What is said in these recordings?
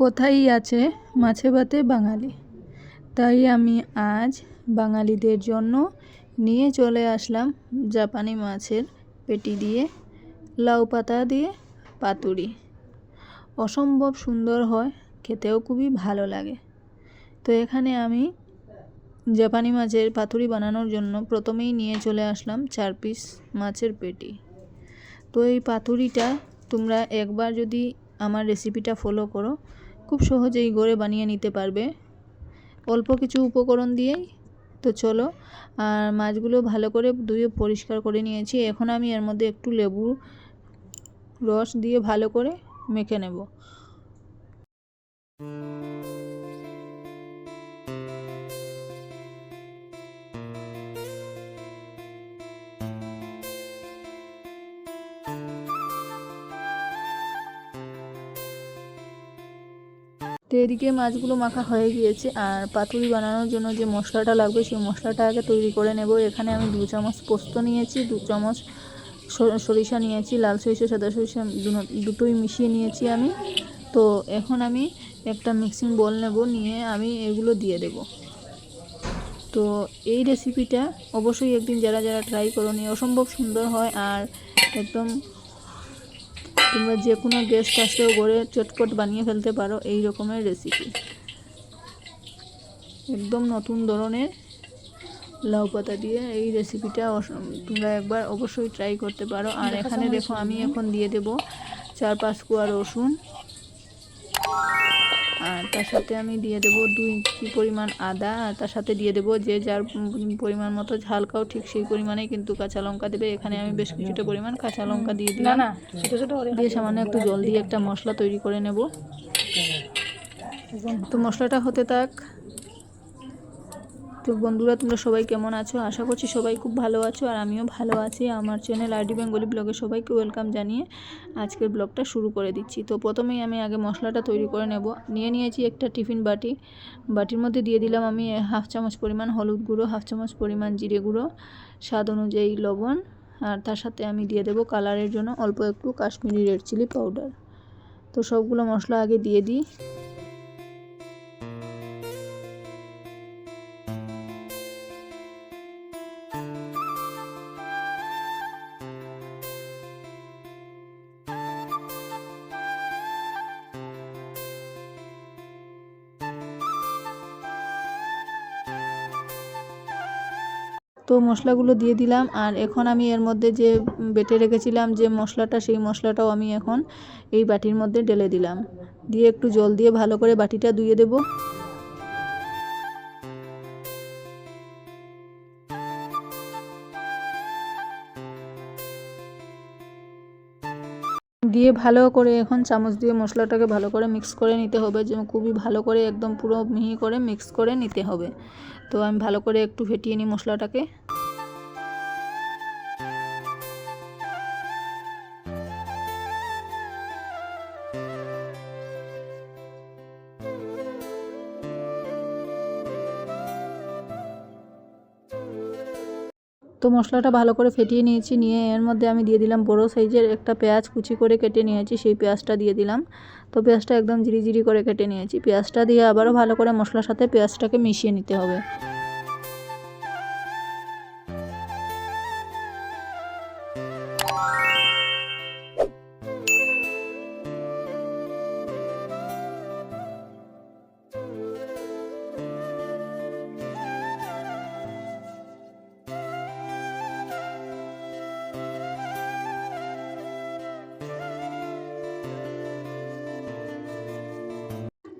কোথায় আছে মাছে ভাতে বাঙালি? তাই আমি আজ বাঙালিদের জন্য নিয়ে চলে আসলাম জাপানি মাছের পেটি দিয়ে, লাউ পাতা দিয়ে পাতুরি। অসম্ভব সুন্দর হয়, খেতেও খুবই ভালো লাগে। তো এখানে আমি জাপানি মাছের পাতুরি বানানোর জন্য প্রথমেই নিয়ে চলে আসলাম চার পিস মাছের পেটি। তো এই পাতুরিটা তোমরা একবার যদি আমার রেসিপিটা ফলো করো খুব সহজেই গড়ে বানিয়ে নিতে পারবে। অল্প কিছু উপকরণ দিয়েই। তো চলো, আর মাছগুলো ভালো করে ধুয়ে পরিষ্কার করে নিয়েছি। এখন আমি এর মধ্যে একটু লেবু রস দিয়ে ভালো করে মেখে নেব। তো এদিকে মাছগুলো মাখা হয়ে গিয়েছে আর পাতুরি বানানোর জন্য যে মশলাটা লাগবে সেই মশলাটা আগে তৈরি করে নেব। এখানে আমি দু চামচ পোস্ত নিয়েছি, দু চামচ সরিষা নিয়েছি, লাল সরিষা, সাদা সরিষা দুটোই মিশিয়ে নিয়েছি আমি। তো এখন আমি একটা মিক্সিং বল নেব, নিয়ে আমি এগুলো দিয়ে দেব। তো এই রেসিপিটা অবশ্যই একদিন যারা যারা ট্রাই করো অসম্ভব সুন্দর হয় আর একদম তোমরা যে কোনো গেস্ট আসলেও গড়ে চটপট বানিয়ে ফেলতে পারো এই রকমের রেসিপি একদম নতুন ধরনের লাউ পাতা দিয়ে এই রেসিপিটা তোমরা একবার অবশ্যই ট্রাই করতে পারো। আর এখানে দেখো আমি এখন দিয়ে দেব চার পাঁচ কুয়া রসুন। আর তার সাথে আমি দিয়ে দেব দুই ইঞ্চি পরিমাণ আদা আর তার সাথে দিয়ে দেব যে যার পরিমাণ মতো ঝালকাও ঠিক সেই পরিমাণে কিন্তু কাঁচা লঙ্কা দেবে। এখানে আমি বেশ কিছুটা পরিমাণ কাঁচা লঙ্কা দিয়ে দিলাম। দিয়ে সামান্য একটু জল দিয়ে একটা মশলা তৈরি করে নেব। তো মশলাটা হতে থাক। তো বন্ধুরা, তোমরা সবাই কেমন আছো? আশা করছি সবাই খুব ভালো আছো আর আমিও ভালো আছি। আমার চ্যানেল আরডি বেঙ্গলি ব্লগে সবাইকে ওয়েলকাম জানিয়ে আজকের ব্লগটা শুরু করে দিচ্ছি। তো প্রথমেই আমি আগে মশলাটা তৈরি করে নেব। নিয়ে নিয়েছি একটা টিফিন বাটি। বাটির মধ্যে দিয়ে দিলাম আমি হাফ চামচ পরিমাণ হলুদ গুঁড়ো, হাফ চামচ পরিমাণ জিরে গুঁড়ো, স্বাদ অনুযায়ী লবণ আর তার সাথে আমি দিয়ে দেব কালারের জন্য অল্প একটু কাশ্মীরি রেড চিলি পাউডার তো সবগুলো মশলা আগে দিয়ে দিই। তো মশলাগুলো দিয়ে দিলাম আর এখন আমি এর মধ্যে যে বেটে রেখেছিলাম যে মশলাটা, সেই মশলাটাও আমি এখন এই বাটির মধ্যে ঢেলে দিলাম। দিয়ে একটু জল দিয়ে ভালো করে বাটিটা ধুয়ে দেব। দিয়ে ভালো করে এখন চামচ দিয়ে মশলাটাকে ভালো করে মিক্স করে নিতে হবে। যে খুবই ভালো করে একদম পুরো মিহি করে মিক্স করে নিতে হবে। তো আমি ভালো করে একটু ফেটিয়ে নিই মশলাটাকে। তো মশলাটা ভালো করে ফেটিয়ে নিয়েছি, নিয়ে এর মধ্যে আমি দিয়ে দিলাম বড়ো সাইজের একটা পেঁয়াজ কুচি করে কেটে নিয়েছি, সেই পেঁয়াজটা দিয়ে দিলাম। তো পেঁয়াজটা একদম জিরিজিরি করে কেটে নিয়েছি। পেঁয়াজটা দিয়ে আবারও ভালো করে মশলার সাথে পেঁয়াজটাকে মিশিয়ে নিতে হবে।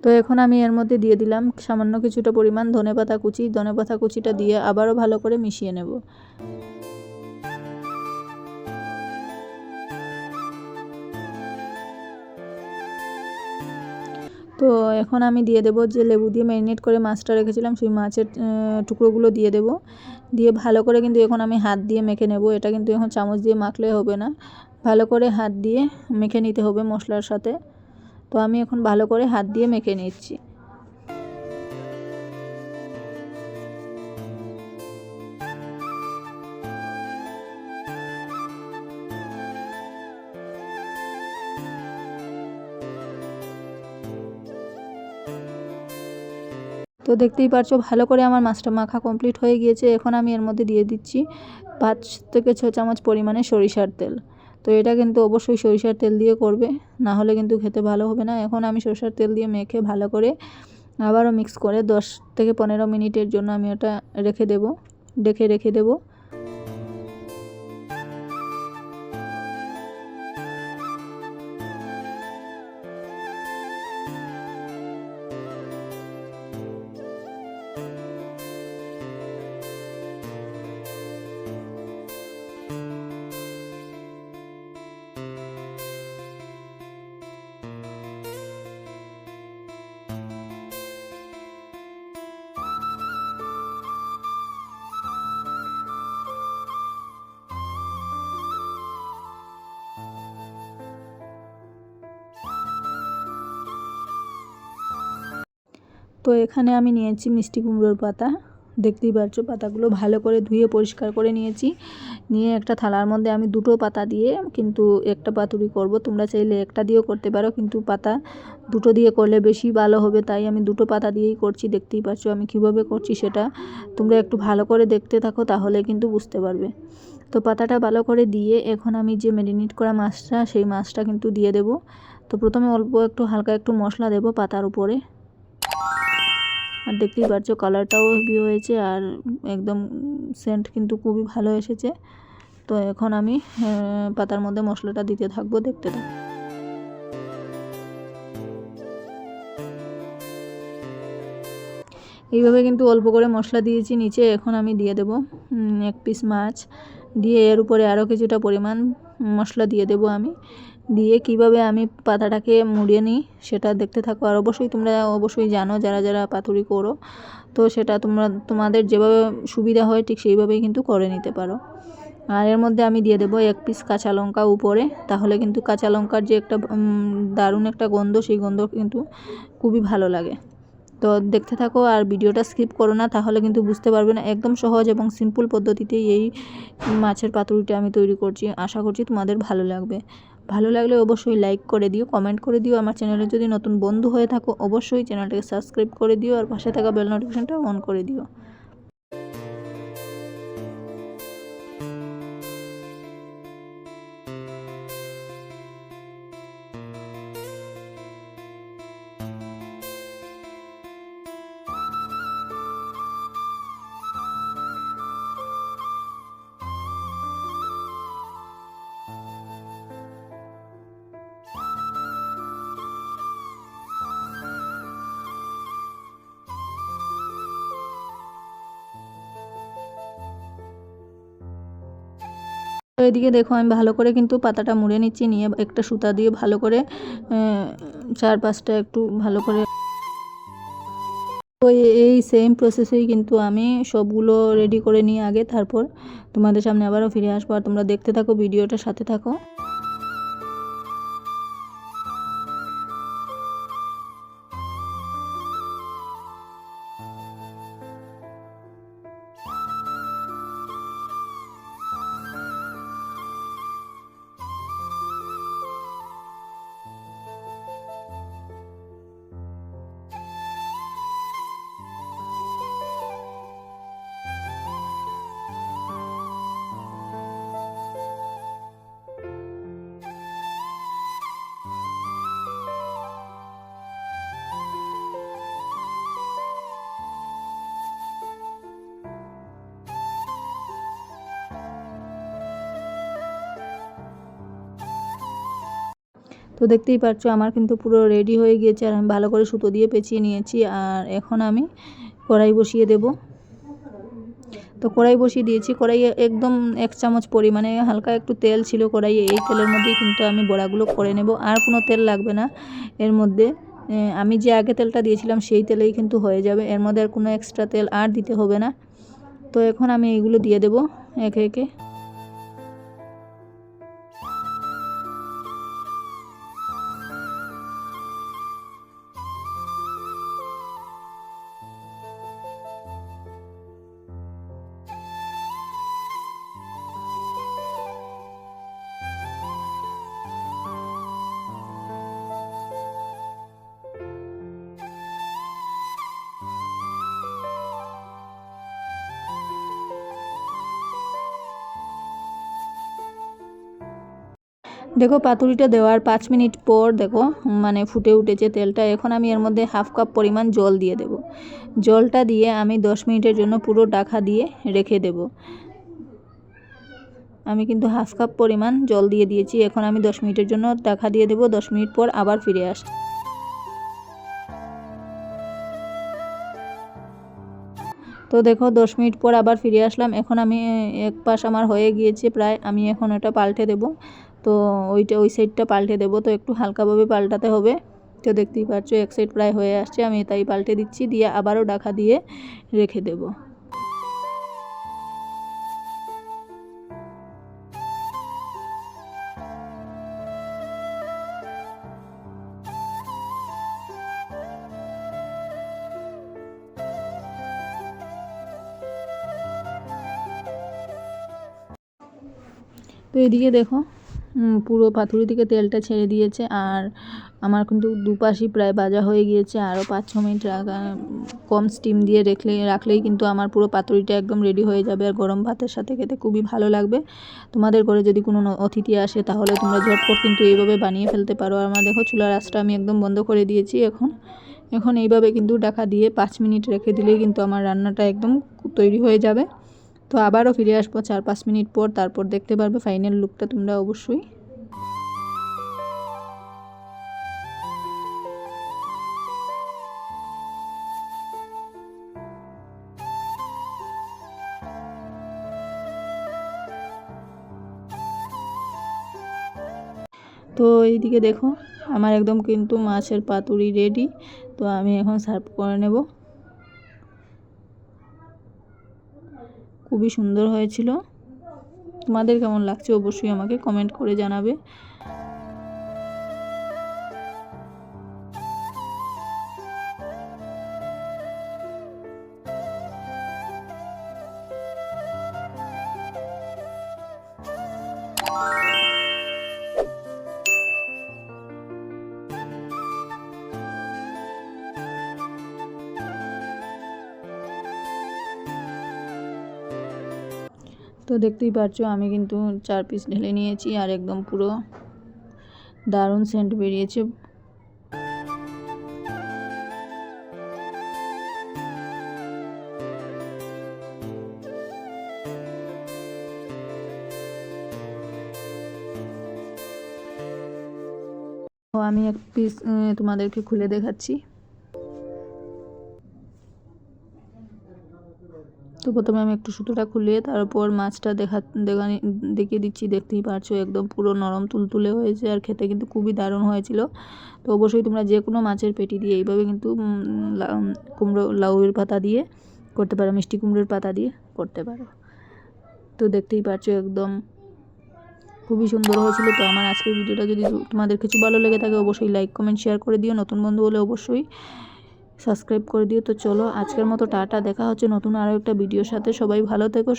তো এখন আমি এর মধ্যে দিয়ে দিলাম সামান্য কিছুটা পরিমাণ ধনে পাতা কুচি। ধনে পাতা কুচিটা দিয়ে আবারও ভালো করে মিশিয়ে নেব। তো এখন আমি দিয়ে দেবো যে লেবু দিয়ে ম্যারিনেট করে মাছটা রেখেছিলাম, সেই মাছের টুকরোগুলো দিয়ে দেব। দিয়ে ভালো করে কিন্তু এখন আমি হাত দিয়ে মেখে নেব। এটা কিন্তু এখন চামচ দিয়ে মাখলে হবে না। ভালো করে হাত দিয়ে মেখে নিতে হবে মশলার সাথে। তো আমি এখন ভালো করে হাত দিয়ে মেখে নিচ্ছি। তো দেখতেই পারছ, ভালো করে আমার মাছটা মাখা কমপ্লিট হয়ে গিয়েছে। এখন আমি এর মধ্যে দিয়ে দিচ্ছি পাঁচ থেকে ছ চামচ পরিমাণে সরিষার তেল। তো এটা কিন্তু অবশ্যই সরিষার তেল দিয়ে করবে না হলে কিন্তু খেতে ভালো হবে না। এখন আমি সরিষার তেল দিয়ে মেখে ভালো করে আবারও মিক্স করে দশ থেকে পনেরো মিনিটের জন্য আমি ওটা রেখে দেব, ডেকে রেখে দেবো। তো এখানে আমি নিয়েছি মিষ্টি কুমড়োর পাতা। দেখতেই পাচ্ছ, পাতাগুলো ভালো করে ধুয়ে পরিষ্কার করে নিয়েছি। নিয়ে একটা থালার মধ্যে আমি দুটো পাতা দিয়ে কিন্তু একটা পাতুরি করব। তোমরা চাইলে একটা দিয়েও করতে পারো, কিন্তু পাতা দুটো দিয়ে করলে বেশি ভালো হবে। তাই আমি দুটো পাতা দিয়েই করছি। দেখতেই পাচ্ছ আমি কীভাবে করছি সেটা। তোমরা একটু ভালো করে দেখতে থাকো, তাহলে কিন্তু বুঝতে পারবে। তো পাতাটা ভালো করে দিয়ে এখন আমি যে ম্যারিনেট করা মাছটা, সেই মাছটা কিন্তু দিয়ে দেব। তো প্রথমে অল্প একটু, হালকা একটু মশলা দেব পাতার উপরে। আর দেখতেই পাচ্ছ কালারটাও হেভি হয়েছে আর একদম সেন্ট কিন্তু খুবই ভালো এসেছে। তো এখন আমি পাতার মধ্যে মশলাটা দিতে থাকব, দেখতে থাকব এইভাবে কিন্তু অল্প করে মশলা দিয়েছি নিচে, এখন আমি দিয়ে দেব এক পিস মাছ। দিয়ে এর উপরে আরও কিছুটা পরিমাণ মশলা দিয়ে দেব আমি। দিয়ে কীভাবে আমি পাতাটাকে মুড়িয়ে নিই সেটা দেখতে থাকো। আর অবশ্যই তোমরা অবশ্যই জানো যারা যারা পাতুরি করো, তো সেটা তোমরা, তোমাদের যেভাবে সুবিধা হয় ঠিক সেইভাবেই কিন্তু করে নিতে পারো। আর এর মধ্যে আমি দিয়ে দেবো এক পিস কাঁচা লঙ্কা উপরে, তাহলে কিন্তু কাঁচা লঙ্কার যে একটা দারুণ একটা গন্ধ, সেই গন্ধ কিন্তু খুবই ভালো লাগে। তো দেখতে থাকো আর ভিডিওটা স্কিপ করো না, তাহলে কিন্তু বুঝতে পারবে না, একদম সহজ এবং সিম্পল পদ্ধতিতেই এই মাছের পাতুরিটা আমি তৈরি করছি। আশা করছি তোমাদের ভালো লাগবে। ভালো লাগলে অবশ্যই লাইক করে দিও কমেন্ট করে দিও। আমার চ্যানেলে যদি নতুন বন্ধু হয়ে থাকো, অবশ্যই চ্যানেলটাকে সাবস্ক্রাইব করে দিও আর পাশে থাকা বেল নোটিফিকেশানটাও অন করে দিও। এদিকে দেখো, আমি ভালো করে কিন্তু পাতাটা মুড়ে নিচ্ছি, নিয়ে একটা সুতা দিয়ে ভালো করে চার পাঁচটা একটু ভালো করে ওই এই সেম প্রসেসেই কিন্তু আমি সবগুলো রেডি করে নিয়ে আগে, তারপর তোমাদের সামনে আবারও ফিরে আসব। আর তোমরা দেখতে থাকো, ভিডিওটার সাথে থাকো। তো দেখতেই পাচ্ছ আমার কিন্তু পুরো রেডি হয়ে গিয়েছে আর আমি ভালো করে সুতো দিয়ে পেঁচিয়ে নিয়েছি আর এখন আমি কড়াই বসিয়ে দেব। তো কড়াই বসিয়ে দিয়েছি কড়াইয়ে একদম এক চামচ পরিমাণে, হালকা একটু তেল ছিল কড়াইয়ে, এই তেলের মধ্যেই কিন্তু আমি বড়াগুলো করে নেব আর কোনো তেল লাগবে না। এর মধ্যে আমি যে আগে তেলটা দিয়েছিলাম সেই তেলেই কিন্তু হয়ে যাবে, এর মধ্যে আর কোনো এক্সট্রা তেল আর দিতে হবে না। তো এখন আমি এইগুলো দিয়ে দেব, একে একে। দেখো পাতুরিটা দেওয়ার পাঁচ মিনিট পর দেখো মানে ফুটে উঠেছে তেলটা। এখন আমি এর মধ্যে হাফ কাপ পরিমাণ জল দিয়ে দেব। জলটা দিয়ে আমি দশ মিনিটের জন্য পুরো ডাকা দিয়ে রেখে দেব। আমি কিন্তু হাফ কাপ পরিমাণ জল দিয়ে দিয়েছি। এখন আমি দশ মিনিটের জন্য ডাকা দিয়ে দেব। দশ মিনিট পর আবার ফিরে আস তো দেখো, দশ মিনিট পর আবার ফিরে আসলাম। এখন আমি এক পাশ আমার হয়ে গিয়েছে প্রায়। আমি এখন ওটা পাল্টে দেব। তো ওইটা, ওই সাইডটা পাল্টে দেবো। তো একটু হালকাভাবে পাল্টাতে হবে। তো দেখতেই পাচ্ছ এক সাইড প্রায় হয়ে আসছে। আমি তাই পাল্টে দিচ্ছি, দিয়ে আবারও ডাকা দিয়ে রেখে দেবো। তো এদিকে দেখো পুরো পাথুরি থেকে তেলটা ছেড়ে দিয়েছে আর আমার কিন্তু দুপাশই প্রায় ভাজা হয়ে গিয়েছে, আরও পাঁচ ছ মিনিট কম স্টিম দিয়ে রেখলে, রাখলেই কিন্তু আমার পুরো পাতুরিটা একদম রেডি হয়ে যাবে আর গরম ভাতের সাথে খেতে খুবই ভালো লাগবে। তোমাদের ঘরে যদি কোনো অতিথি আসে তাহলে তোমরা ঝটপট কিন্তু এইভাবে বানিয়ে ফেলতে পারো। আর আমার দেখো চুলার আঁচটা আমি একদম বন্ধ করে দিয়েছি এখন। এখন এইভাবে কিন্তু ঢাকা দিয়ে পাঁচ মিনিট রেখে দিলেই কিন্তু আমার রান্নাটা একদম তৈরি হয়ে যাবে। তো আবারও ফিরে আসব চার পাঁচ মিনিট পর, তারপর দেখতে পারবে ফাইনাল লুকটা তোমরা অবশ্যই। তো এইদিকে দেখো, আমার একদম কিন্তু মাছের পাতুরি রেডি তো আমি এখন সার্ভ করে নেব। খুবই সুন্দর হয়েছিল। তোমাদের কেমন লাগছে অবশ্যই আমাকে কমেন্ট করে জানাবে। তো দেখতেই পাচ্ছো আমি কিন্তু চার পিস ঢেলে নিয়েছি আর একদম পুরো দারুণ সেন্ট বেরিয়েছে। আমি এক পিস তোমাদেরকে খুলে দেখাচ্ছি। প্রথমে আমি একটু সুতোটা খুলে তারপর মাছটা দেখা দেখা, দেখিয়ে দিচ্ছি, দেখতেই পারছ একদম পুরো নরম তুলতুলে হয়েছে আর খেতে কিন্তু খুবই দারুণ হয়েছিল। তো অবশ্যই তোমরা যে কোনো মাছের পেটি দিয়ে এইভাবে কিন্তু কুমড়ো, লাউয়ের পাতা দিয়ে করতে পারো, মিষ্টি কুমড়োর পাতা দিয়ে করতে পারো। তো দেখতেই পারছ একদম খুবই সুন্দর হয়েছিল। তো আমার আজকের ভিডিওটা যদি তোমাদের কিছু ভালো লেগে থাকে, অবশ্যই লাইক কমেন্ট শেয়ার করে দিও। নতুন বন্ধু হলে অবশ্যই সাবস্ক্রাইব করে দিও। তো চলো আজকের মতো টাটা, দেখা হচ্ছে নতুন আরও একটা ভিডিওর সাথে। সবাই ভালো থেকো